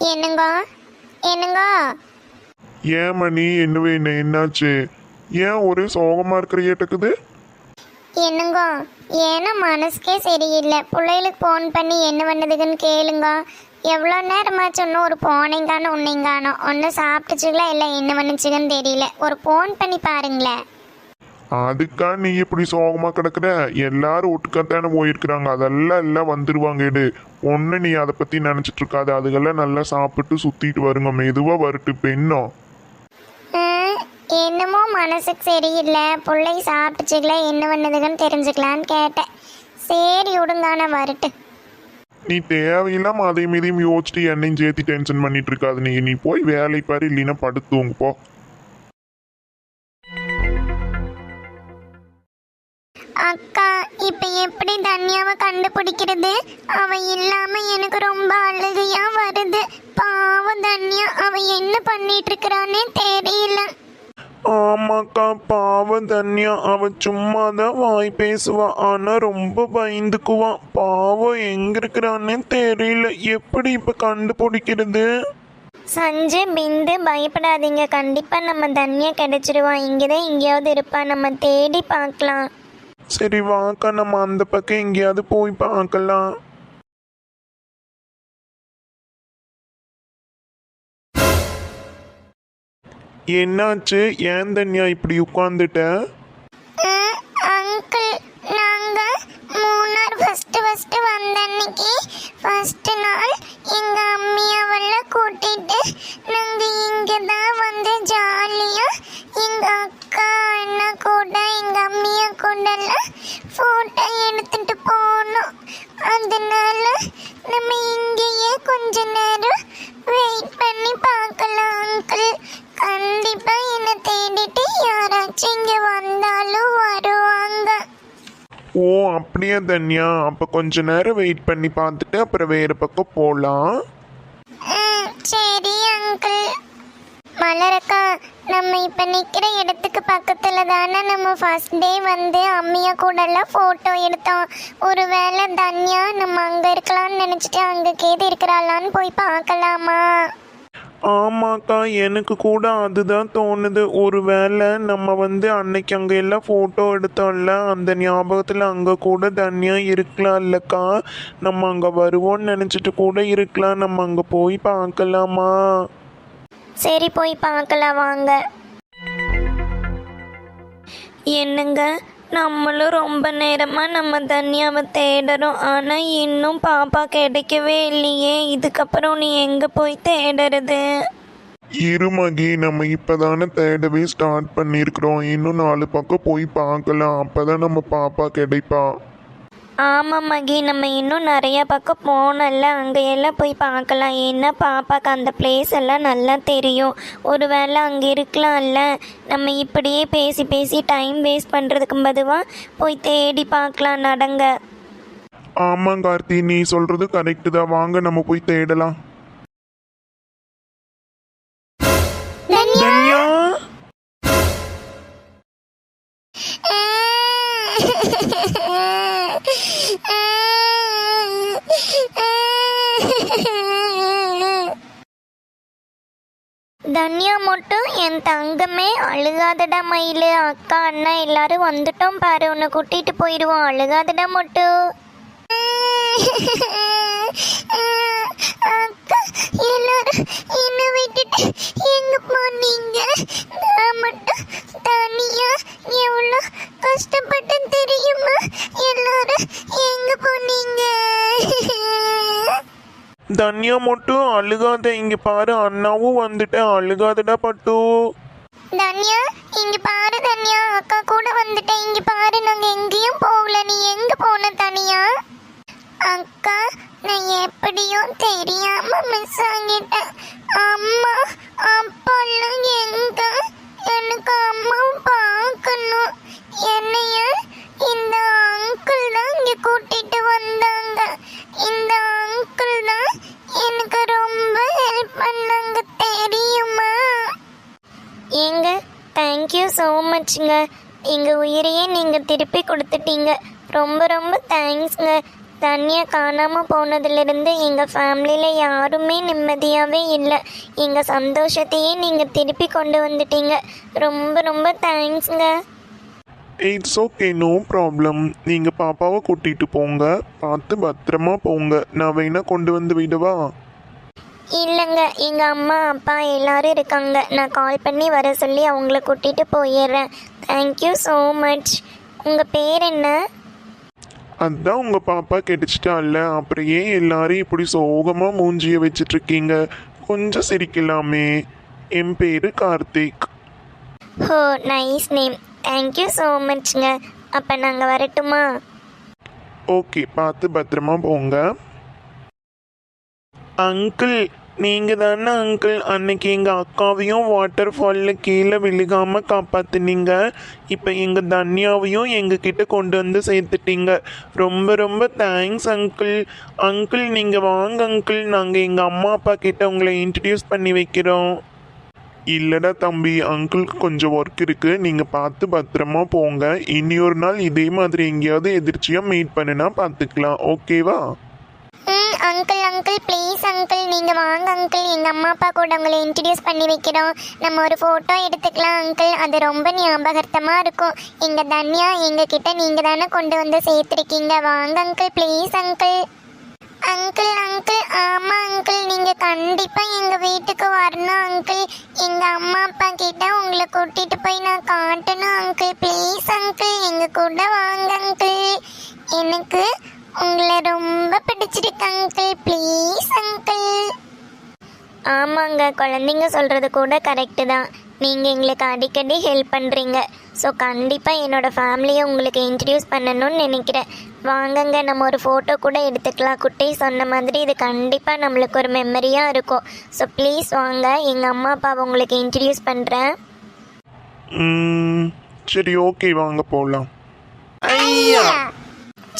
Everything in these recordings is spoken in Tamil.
என்னங்க? என்னங்க? ஏன் மணி என்ன வேணும் என்னாச்சு? ஏன் ஒரே சோகமா இருக்கிற ஏட்டக்குது என்னங்க? ஏன்னா மனசுக்கே சரியில்லை. பிள்ளைகளுக்கு ஃபோன் பண்ணி என்ன பண்ணுதுக்குன்னு கேளுங்க. எவ்வளோ நேரமாச்சு இன்னும் ஒரு போனீங்கானோ ஒன்னைங்கானோ ஒன்றும் சாப்பிட்டுச்சுங்களா இல்லை என்ன பண்ணுச்சுங்கன்னு தெரியல. ஒரு ஃபோன் பண்ணி பாருங்களேன். அதுக்கா நீ இப்படி சோகமா கிடக்குற? எல்லாரும் ஒட்டுக்காத்தானே போயிருக்கிறாங்க. அதெல்லாம் எல்லாம் வந்துருவாங்க எடு. ஒன்று நீ அதை பத்தி நினைச்சிட்டு இருக்காது. அதுக்கெல்லாம் நல்லா சாப்பிட்டு சுத்திட்டு வருங்க. மெதுவா வரட்டு பெண்ணும் ம், என்னமோ மனசுக்கு சரியில்லை. பிள்ளை சாப்பிட்டுச்சுங்களா என்ன பண்ணுதுக்குன்னு தெரிஞ்சுக்கலான்னு கேட்டேன். சரி விடுங்கான வரட்டு. நீ தேவையில்லாம அதையும் இதையும் யோசிச்சுட்டு என்னையும் சேர்த்து டென்ஷன் பண்ணிட்டு இருக்காது நீ நீ போய் வேலை பாரு இல்லைன்னா படுத்துவங்க போ. இப்ப எப்படி தன்யாவை கண்டுபிடிக்கிறது? அவ இல்லாம எனக்கு ரொம்ப அழுகையா வருது. பாவம் தன்யா அவ என்ன பண்ணிட்டு இருக்கிறானே தெரியல. ஆமாக்கா பாவம் தன்யா அவ சும்மா தான் வாய் பேசுவா. ஆனா ரொம்ப பயந்துக்குவா. பாவம் எங்க இருக்கிறான்னே தெரியல. எப்படி இப்ப கண்டுபிடிக்கிறது? சஞ்சு பிந்து பயப்படாதீங்க. கண்டிப்பா நம்ம தன்யா கிடைச்சிருவான் இங்கதான் எங்கேயாவது இருப்பா. நம்ம தேடி பார்க்கலாம். சரி வாக்கா நம்ம அந்த பக்கம் எங்கேயாவது போய் பார்க்கலாம். என்னாச்சு? ஏன் தன்யா இப்படி உட்காந்துட்ட அங்கிள் நாங்க மூணார் ஃபர்ஸ்ட் ஃபர்ஸ்ட் வந்த அன்னைக்கு ஃபர்ஸ்ட் நாள் எங்க அம்மியாவெல்ல கூட்டிட்டு நாங்க இங்க தான் வந்து ஜாலியா எங்க அக்கா அண்ணா கூட எங்க அம்மியா கூட எல்லாம் போட்டோ எடுத்துட்டு போனோம். அதனால நம்ம இங்கேயே கொஞ்ச நேரம் வெயிட் பண்ணி பார்க்கலாம் அங்கிள் கண்டிப்பா என்னை தேடிட்டு யாராச்சும் இங்க வந்தாலும் வருவாங்க. ஓ அப்படியா தன்யா? அப்ப கொஞ்ச நேரம் வெயிட் பண்ணி பார்த்துட்டு அப்புறம் வேறு பக்கம் போகலாம் ம், சரி அங்கிள் மலரக்கா நம்ம இப்போ நிற்கிற இடத்துக்கு பக்கத்தில் தானே நம்ம ஃபர்ஸ்ட் டே வந்து அம்மியா கூடலாம் ஃபோட்டோ எடுத்தோம். ஒரு வேளை தன்யா நம்ம அங்கே இருக்கலாம்னு நினச்சிட்டு அங்கே கேது இருக்கிறாளான்னு போய் பார்க்கலாமா? ஆமாக்கா எனக்கு கூட அதுதான் தோணுது. ஒரு வேளை நம்ம வந்து அன்னைக்கு அங்கே எல்லாம் ஃபோட்டோ எடுத்தோம்ல அந்த ஞாபகத்தில் அங்கே கூட தனியாக இருக்கலாம் இல்லைக்கா நம்ம அங்கே வருவோம்னு நினச்சிட்டு கூட இருக்கலாம். நம்ம அங்கே போய் பார்க்கலாமா? சரி போய் பார்க்கலாம் வாங்க. என்னங்க நம்மளும் ரொம்ப நேரமாக நம்ம தனியாவை தேடுறோம். ஆனால் இன்னும் பாப்பா கிடைக்கவே இல்லையே. இதுக்கப்புறம் நீ எங்கே போய் தேடுறது? இருமகி நம்ம இப்போதானே தேடவே ஸ்டார்ட் பண்ணியிருக்கிறோம். இன்னும் நாலு பக்கம் போய் பார்க்கலாம். அப்போ தான் நம்ம பாப்பா கிடைப்பா. ஆமாம் மகி நம்ம இன்னும் நிறைய பக்கம் போனோம்ல அங்கே எல்லாம் போய் பார்க்கலாம். ஏன்னா பாப்பாக்கு அந்த பிளேஸ் எல்லாம் நல்லா தெரியும். ஒருவேளை அங்கே இருக்கலாம்ல. நம்ம இப்படியே பேசி பேசி டைம் வேஸ்ட் பண்ணுறதுக்கு பதுவாக போய் தேடி பார்க்கலாம் நடங்க. ஆமாம் கார்த்தி. நீ சொல்றது கரெக்டு தான். வாங்க நம்ம போய் தேடலாம். தன்யா? தன்யா மட்டும் என் தங்கமே அழுகாதடா மயிலு. அக்கா அண்ணா எல்லாரும் வந்துட்டோம் பாரு. உன்னை கூட்டிட்டு போயிடுவோம். அழுகாதடா மட்டும் அக்கா எல்லாரும் என்ன விட்டுட்டு எங்க போனீங்க? நான் மட்டும் தனியா எவ்வளோ கஷ்டப்பட்டேன் தெரியுமா எல்லாரும் எங்க போனீங்க தன்யா மட்டும் அழுகாத இங்க பாரு அண்ணாவும் வந்துட்டேன் அழுகாதடா பட்டு. தன்யா இங்க பாரு தன்யா அக்கா கூட வந்துட்டேன் இங்க பாரு நாங்க எங்கேயும் போகல. நீ எங்க போன தனியா அக்கா நான் எப்படியும் தெரியாம மிஸ் ஆகிட்டேன். அம்மா அப்பா எங்க? எனக்கு அம்மா பார்க்கணும். என்னைய இந்த அங்கிள் தான் இங்க கூட்டிட்டு வந்தாங்க இந்த அங்கிள் தான் எனக்கு ரொம்ப ஹெல்ப் பண்ணாங்க தெரியுமா ஏங்க தேங்க்யூ போச்சுங்க எங்கள் உயிரையே நீங்கள் திருப்பி கொடுத்துட்டீங்க. ரொம்ப ரொம்ப தேங்க்ஸ்ங்க தனியாக காணாமல் போனதுலேருந்து எங்கள் ஃபேமிலியில் யாருமே நிம்மதியாகவே இல்லை. எங்கள் சந்தோஷத்தையே நீங்கள் திருப்பி கொண்டு வந்துட்டீங்க. ரொம்ப ரொம்ப தேங்க்ஸுங்க இட்ஸ் ஓகே நோ ப்ராப்ளம் நீங்கள் பாப்பாவை கூட்டிகிட்டு போங்க. பார்த்து பத்திரமா போங்க. நான் வேணால் கொண்டு வந்து விடவா? இல்லைங்க எங்கள் அம்மா அப்பா எல்லாரும் இருக்காங்க. நான் கால் பண்ணி வர சொல்லி அவங்கள கூட்டிகிட்டு போயிடுறேன். தேங்க்யூ ஸோ மச் உங்கள் பேர் என்ன? அதான் உங்கள் பாப்பா கிடைச்சிட்டால அப்புறம் ஏன் எல்லாரும் இப்படி சோகமாக மூஞ்சிய வச்சிட்டு இருக்கீங்க கொஞ்சம் சிரிக்கலாமே. என் பேர் Karthik. Oh nice name thank you so மச்ங்க அப்போ நாங்கள் வரட்டுமா? ஓகே பார்த்து பத்திரமா போங்க. அங்கிள் நீங்கள் தானே அங்கிள்? அன்னைக்கு எங்கள் அக்காவையும் வாட்டர் ஃபாலில் கீழே விழுகாமல் காப்பாற்றுனீங்க இப்போ எங்கள் தன்யாவையும் எங்ககிட்ட கொண்டு வந்து சேர்த்துட்டீங்க. ரொம்ப ரொம்ப தேங்க்ஸ் அங்கிள் அங்கிள் நீங்கள் வாங்க அங்கிள் நாங்கள் எங்கள் அம்மா அப்பா கிட்ட உங்களை இன்ட்ரடியூஸ் பண்ணி வைக்கிறோம். இல்லைடா தம்பி அங்கிளுக்கு கொஞ்சம் ஒர்க் இருக்குது நீங்கள் பார்த்து பத்திரமா போங்க. இனி ஒரு நாள் இதே மாதிரி எங்கேயாவது எதிர்ச்சியாக மீட் பண்ணுனா பார்த்துக்கலாம். ஓகேவா ம் அங்கிள் அங்கிள் ப்ளீஸ் அங்கிள் நீங்கள் வாங்க அங்கிள் எங்கள் அம்மா அப்பா கூட உங்களை இன்ட்ரடியூஸ் பண்ணி வைக்கிறோம். நம்ம ஒரு ஃபோட்டோ எடுத்துக்கலாம் அங்கிள் அது ரொம்ப ஞாபகார்த்தமாக இருக்கும். எங்கள் தன்யா எங்கள் கிட்ட நீங்கள் தானே கொண்டு வந்து சேர்த்துருக்கீங்க. வாங்க uncle please uncle uncle uncle ஆமாம் அங்கிள் நீங்கள் கண்டிப்பாக எங்கள் வீட்டுக்கு வரணும் அங்கிள் எங்கள் அம்மா அப்பா கிட்ட உங்களை கூட்டிகிட்டு போய் நான் காட்டணும் அங்கிள் ப்ளீஸ் அங்கிள் எங்கள் கூட வாங்க அங்கிள் எனக்கு உங்களை ரொம்ப பிடிச்சிருக்கு அங்கிள் ப்ளீஸ் அங்கிள் ஆமாங்க குழந்தைங்க சொல்கிறது கூட கரெக்டு தான். நீங்கள் எங்களுக்கு அடிக்கடி ஹெல்ப் பண்ணுறீங்க ஸோ கண்டிப்பாக என்னோடய ஃபேமிலியை உங்களுக்கு இன்ட்ரடியூஸ் பண்ணணும்னு நினைக்கிறேன். வாங்கங்க நம்ம ஒரு ஃபோட்டோ கூட எடுத்துக்கலாம். குட்டி சொன்ன மாதிரி இது கண்டிப்பாக நம்மளுக்கு ஒரு மெமரியாக இருக்கும். ஸோ ப்ளீஸ் வாங்க எங்கள் அம்மா அப்பாவை உங்களுக்கு இன்ட்ரடியூஸ் பண்ணுறேன் ம், சரி ஓகே வாங்க போகலாம்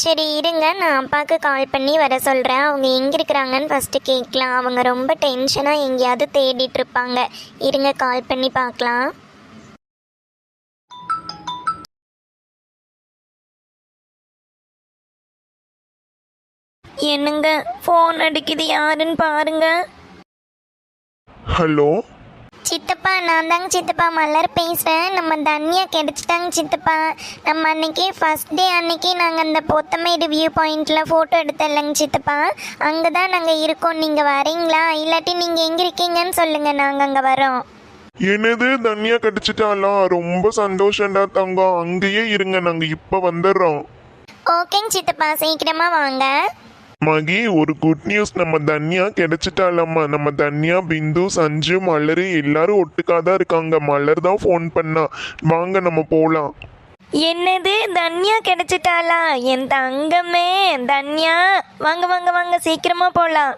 சரி இருங்க. நான் அப்பாவுக்கு கால் பண்ணி வர சொல்கிறேன் அவங்க எங்கே இருக்கிறாங்கன்னு ஃபஸ்ட்டு கேட்கலாம். அவங்க ரொம்ப டென்ஷனாக எங்கேயாவது தேடிட்டு இருப்பாங்க. இருங்க கால் பண்ணி பார்க்கலாம். என்னங்க ஃபோன் அடிக்குது யாருன்னு பாருங்க. ஹலோ சித்தப்பா நான் தாங்க சித்தப்பா மலர் பேசுகிறேன் நம்ம தன்யா கிடைச்சிட்டாங்க சித்தப்பா. நம்ம அன்னைக்கு ஃபர்ஸ்ட் டே அன்னைக்கு நாங்கள் அந்த பொத்தமேடு வியூ பாயிண்டில் ஃபோட்டோ எடுத்தோம்லங்க சித்தப்பா. அங்கே தான் நாங்கள் இருக்கோம். நீங்கள் வரீங்களா? இல்லாட்டி நீங்கள் எங்கே இருக்கீங்கன்னு சொல்லுங்கள் நாங்கள் அங்கே வரோம். என்னது? தனியா கிடைச்சிட்டாளா? ரொம்ப சந்தோஷம்டா தங்கம். அங்கேயே இருங்க. நாங்க இப்ப வந்துடுறோம். ஓகேங்க சித்தப்பா. சீக்கிரமாக வாங்க. மகி ஒரு குட் நியூஸ் நம்ம தன்யா கிடைச்சிட்டாலம்மா நம்ம தன்யா பிந்து சஞ்சு மலரு எல்லாரும் ஒட்டுக்காதான் இருக்காங்க. மலர் தான் ஃபோன் பண்ணா. வாங்க நம்ம போலாம். என்னது? தன்யா கிடைச்சிட்டாளா? என் தங்கமே தன்யா. வாங்க வாங்க வாங்க. சீக்கிரமா போலாம்.